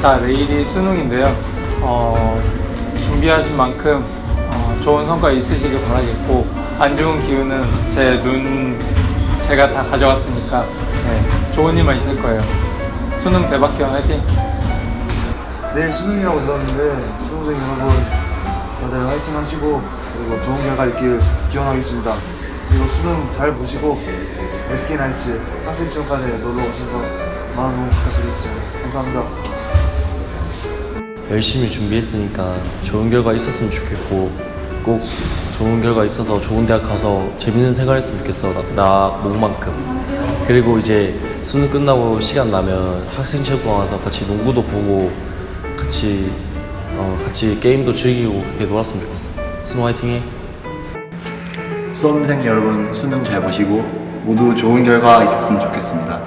자, 내일이 수능인데요. 어, 준비하신 만큼 어, 좋은 성과 있으시길 바라겠고, 안 좋은 기운은 제 눈, 제가 다 가져왔으니까, 네, 좋은 일만 있을 거예요. 수능 대박경 화이팅! 내일 수능이라고 들었는데 수능생 여러분 다들 화이팅 하시고 그리고 좋은 결과 있길 기원하겠습니다. 그리고 수능 잘 보시고 SK나이츠 학생체육관에 놀러 오셔서 많은 응원 부탁드리겠습니다. 감사합니다. 열심히 준비했으니까 좋은 결과 있었으면 좋겠고 꼭 좋은 결과 있어서 좋은 대학 가서 재밌는 생활 했으면 좋겠어 나, 나 몸만큼 그리고 이제 수능 끝나고 시간 나면 학생 체육관 와서 같이 농구도 보고 같이 어, 같이 게임도 즐기고 이렇게 놀았으면 좋겠어 수능 화이팅해 수험생 여러분 수능 잘 보시고 모두 좋은 결과 있었으면 좋겠습니다.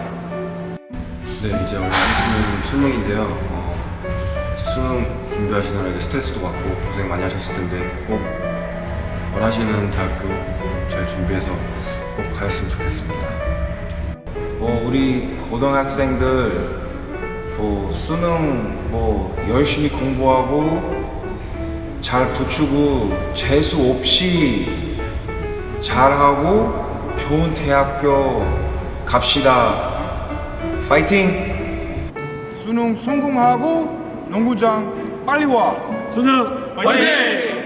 네, 이제 얼마 안 있으면 수능인데요. 어, 수능 준비하시느라 스트레스도 받고 고생 많이 하셨을 텐데 꼭 원하시는 대학교 잘 준비해서 꼭 가셨으면 좋겠습니다. 뭐 우리 고등학생들 뭐 수능 뭐 열심히 공부하고 잘 붙이고 재수 없이 잘하고 좋은 대학교 갑시다. 파이팅! 수능 성공하고 농구장 빨리 와. 수능 파이팅!